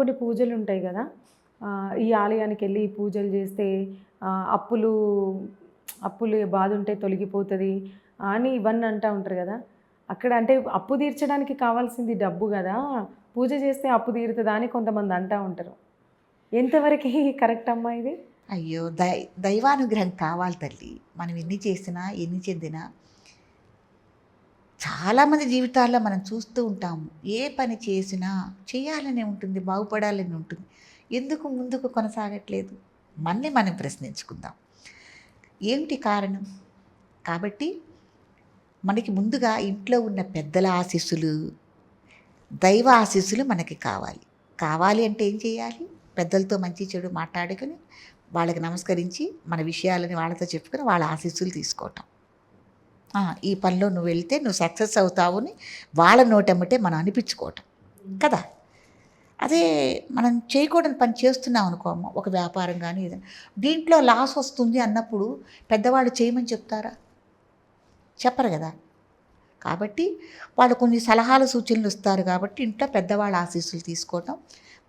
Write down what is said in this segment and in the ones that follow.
కొన్ని పూజలు ఉంటాయి కదా. ఈ ఆలయానికి వెళ్ళి పూజలు చేస్తే అప్పులు అప్పులు బాధ ఉంటే తొలగిపోతుంది అని ఇవన్నీ అంటూ ఉంటారు కదా. అక్కడ అంటే అప్పు తీర్చడానికి కావాల్సింది డబ్బు కదా. పూజ చేస్తే అప్పు తీరుతుందా అని కొంతమంది అంటూ ఉంటారు. ఎంతవరకు కరెక్ట్ అమ్మా ఇది? అయ్యో దై దైవానుగ్రహం కావాలి తల్లి. మనం ఎన్ని చేసినా ఎన్ని చెందినా చాలామంది జీవితాల్లో మనం చూస్తూ ఉంటాము ఏ పని చేసినా చేయాలని ఉంటుంది బాగుపడాలని ఉంటుంది. ఎందుకు ముందుకు కొనసాగట్లేదు? మళ్ళీ మనం ప్రశ్నించుకుందాం. ఏమిటి కారణం? కాబట్టి మనకి ముందుగా ఇంట్లో ఉన్న పెద్దల ఆశీస్సులు దైవ ఆశీస్సులు మనకి కావాలి. కావాలి అంటే ఏం చేయాలి? పెద్దలతో మంచి చెడు మాట్లాడుకొని వాళ్ళకి నమస్కరించి మన విషయాలని వాళ్ళతో చెప్పుకొని వాళ్ళ ఆశీస్సులు తీసుకోవటం. ఈ పనిలో నువ్వు వెళ్తే నువ్వు సక్సెస్ అవుతావు అని వాళ్ళ నోటమ్మటే మనం అనిపించుకోవటం. కదా? అదే మనం చేయకూడని పని చేస్తున్నాం అనుకోము ఒక వ్యాపారం కానీ ఏదైనా. దీంట్లో లాస్ వస్తుంది అన్నప్పుడు పెద్దవాళ్ళు చేయమని చెప్తారా? చెప్పరు కదా? కాబట్టి వాళ్ళు కొన్ని సలహాలు సూచనలు ఇస్తారు కాబట్టి ఇంట్లో పెద్దవాళ్ళ ఆశీస్సులు తీసుకోవటం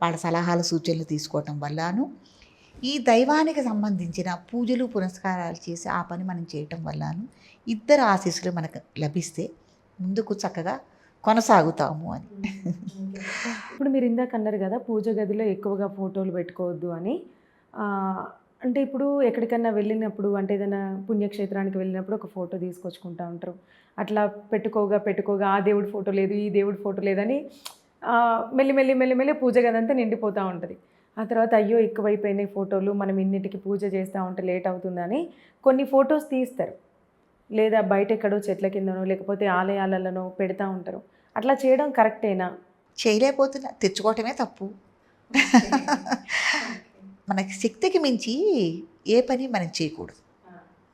వాళ్ళ సలహాలు సూచనలు తీసుకోవటం వల్లను ఈ దైవానికి సంబంధించిన పూజలు పునస్కారాలు చేసి ఆ పని మనం చేయటం వల్లను ఇద్దరు ఆశీస్సులు మనకు లభిస్తే ముందుకు చక్కగా కొనసాగుతాము అని. ఇప్పుడు మీరు ఇందాక అన్నారు కదా పూజ గదిలో ఎక్కువగా ఫోటోలు పెట్టుకోవద్దు అని. అంటే ఇప్పుడు ఎక్కడికన్నా వెళ్ళినప్పుడు అంటే ఏదైనా పుణ్యక్షేత్రానికి వెళ్ళినప్పుడు ఒక ఫోటో తీసుకొచ్చుకుంటా ఉంటారు. అట్లా పెట్టుకోగా పెట్టుకోగా ఆ దేవుడి ఫోటో లేదు ఈ దేవుడి ఫోటో లేదని మెల్లి మెల్లి మెల్లి మెల్లి పూజ గది అంతా నిండిపోతూ ఉంటుంది. ఆ తర్వాత అయ్యో ఎక్కువైపోయినాయి ఫోటోలు మనం ఇన్నిటికి పూజ చేస్తూ ఉంటే లేట్ అవుతుందని కొన్ని ఫొటోస్ తీస్తారు. లేదా బయట ఎక్కడో చెట్ల కిందనో లేకపోతే ఆలయాలలోనో పెడతా ఉంటారు. అట్లా చేయడం కరెక్టేనా? చేయలేకపోతున్నా. తెచ్చుకోవటమే తప్పు. మనకి శక్తికి మించి ఏ పని మనం చేయకూడదు.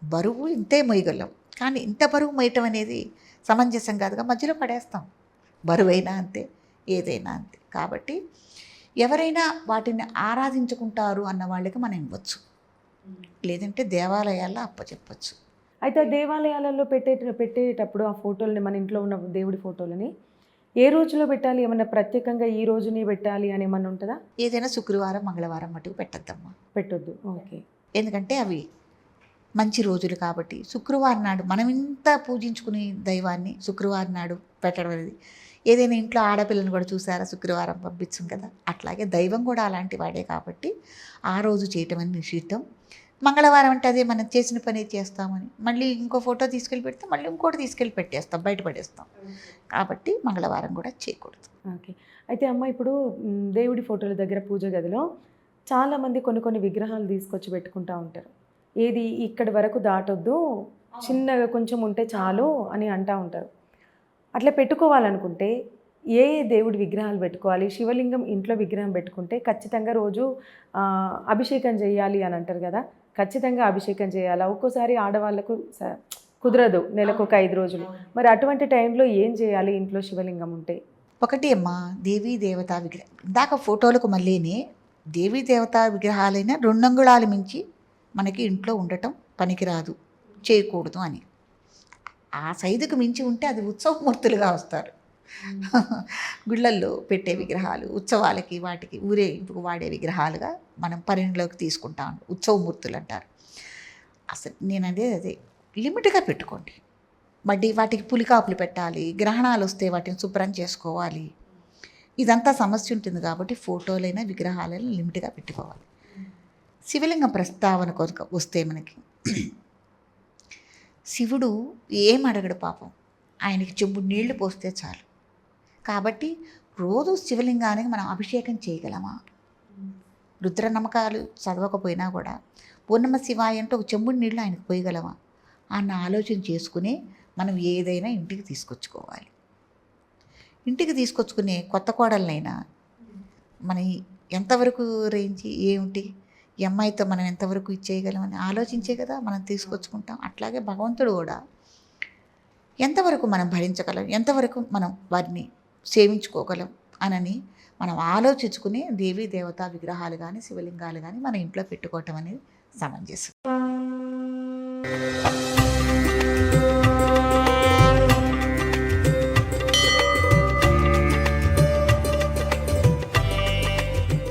బరువు ఇంతే మొయ్యగలం కానీ ఇంత బరువు మొయ్యటం అనేది సమంజసం కాదుగా మధ్యలో పడేస్తాం. బరువైనా అంతే ఏదైనా అంతే. కాబట్టి ఎవరైనా వాటిని ఆరాధించుకుంటారు అన్న వాళ్ళకి మనం ఇవ్వచ్చు. లేదంటే దేవాలయాల్లో అప్పచెప్పచ్చు. అయితే దేవాలయాలలో పెట్టే పెట్టేటప్పుడు ఆ ఫోటోలని మన ఇంట్లో ఉన్న దేవుడి ఫోటోలని ఏ రోజులో పెట్టాలి? ఏమన్నా ప్రత్యేకంగా ఈ రోజునే పెట్టాలి అని ఏమన్నా ఉంటుందా? ఏదైనా శుక్రవారం మంగళవారం మటుకు పెట్టద్దమ్మా. పెట్టొద్దు. ఓకే. ఎందుకంటే అవి మంచి రోజులు కాబట్టి శుక్రవారం నాడు మనం ఇంత పూజించుకునే దైవాన్ని శుక్రవారం నాడు పెట్టడం అనేది ఏదైనా ఇంట్లో ఆడపిల్లని కూడా చూసారా? శుక్రవారం పంపించం కదా. అట్లాగే దైవం కూడా అలాంటి వాడే కాబట్టి ఆ రోజు చేయటం అని నిషిద్ధం. మంగళవారం అంటే అదే మనం చేసిన పని చేస్తామని. మళ్ళీ ఇంకో ఫోటో తీసుకెళ్ళి పెడితే మళ్ళీ ఇంకోటి తీసుకెళ్ళి పెట్టేస్తాం బయట పడేస్తాం కాబట్టి మంగళవారం కూడా చేయకూడదు. ఓకే. అయితే అమ్మ ఇప్పుడు దేవుడి ఫోటోల దగ్గర పూజ గదిలో చాలామంది కొన్ని కొన్ని విగ్రహాలు తీసుకొచ్చి పెట్టుకుంటా ఉంటారు. ఏది ఇక్కడి వరకు దాటొద్దు చిన్నగా కొంచెం ఉంటే చాలు అని అంటా ఉంటారు. అట్లా పెట్టుకోవాలనుకుంటే ఏ ఏ దేవుడి విగ్రహాలు పెట్టుకోవాలి? శివలింగం ఇంట్లో విగ్రహం పెట్టుకుంటే ఖచ్చితంగా రోజు అభిషేకం చేయాలి అని అంటారు కదా? ఖచ్చితంగా అభిషేకం చేయాలా? ఒక్కోసారి ఆడవాళ్ళకు స- కుదరదు నెలకు ఒక ఐదు రోజులు. మరి అటువంటి టైంలో ఏం చేయాలి ఇంట్లో శివలింగం ఉంటే? ఒకటి అమ్మా దేవీ దేవతా విగ్రహం. ఇందాక ఫోటోలకు మళ్ళీనే దేవీ దేవతా విగ్రహాలైన రెండంగుళాలు మించి మనకి ఇంట్లో ఉండటం పనికిరాదు చేయకూడదు అని. ఆ సైజుకు మించి ఉంటే అది ఉత్సవమూర్తులుగా వస్తారు. గుళ్ళల్లో పెట్టే విగ్రహాలు ఉత్సవాలకి వాటికి ఊరేగింపుకు వాడే విగ్రహాలుగా మనం పరిగణలోకి తీసుకుంటాం ఉత్సవమూర్తులు అంటారు అసలు నేను అదే అదే లిమిట్గా పెట్టుకోండి. మళ్ళీ వాటికి పులికాపులు పెట్టాలి గ్రహణాలు వస్తే వాటిని శుభ్రం చేసుకోవాలి. ఇదంతా సమస్య ఉంటుంది కాబట్టి ఫోటోలైనా విగ్రహాలైనా లిమిట్గా పెట్టుకోవాలి. శివలింగం ప్రస్తావన కొరకు వస్తే మనకి శివుడు ఏం అడగడు పాపం? ఆయనకి చెంబు నీళ్ళు పోస్తే చాలు. కాబట్టి రోజు శివలింగానికి మనం అభిషేకం చేయగలమా? రుద్ర నమ్మకాలు చదవకపోయినా కూడా పూర్ణమ శివాయ అంటే ఒక చెంబుడు నీళ్ళు ఆయనకు పోయగలమా? అన్న ఆలోచన చేసుకుని మనం ఏదైనా ఇంటికి తీసుకొచ్చుకోవాలి. ఇంటికి తీసుకొచ్చుకునే కొత్త కోడలనైనా మన ఎంతవరకు రేంజ్ ఏమిటి ఈ అమ్మాయితో మనం ఎంతవరకు ఇచ్చేయగలమని ఆలోచించే కదా మనం తీసుకొచ్చుకుంటాం. అట్లాగే భగవంతుడు కూడా ఎంతవరకు మనం భరించగలం ఎంతవరకు మనం వారిని సేవించుకోగలం అనని మనం ఆలోచించుకుని దేవీ దేవతా విగ్రహాలు కానీ శివలింగాలు కానీ మన ఇంట్లో పెట్టుకోవటం అనేది సమంజసం.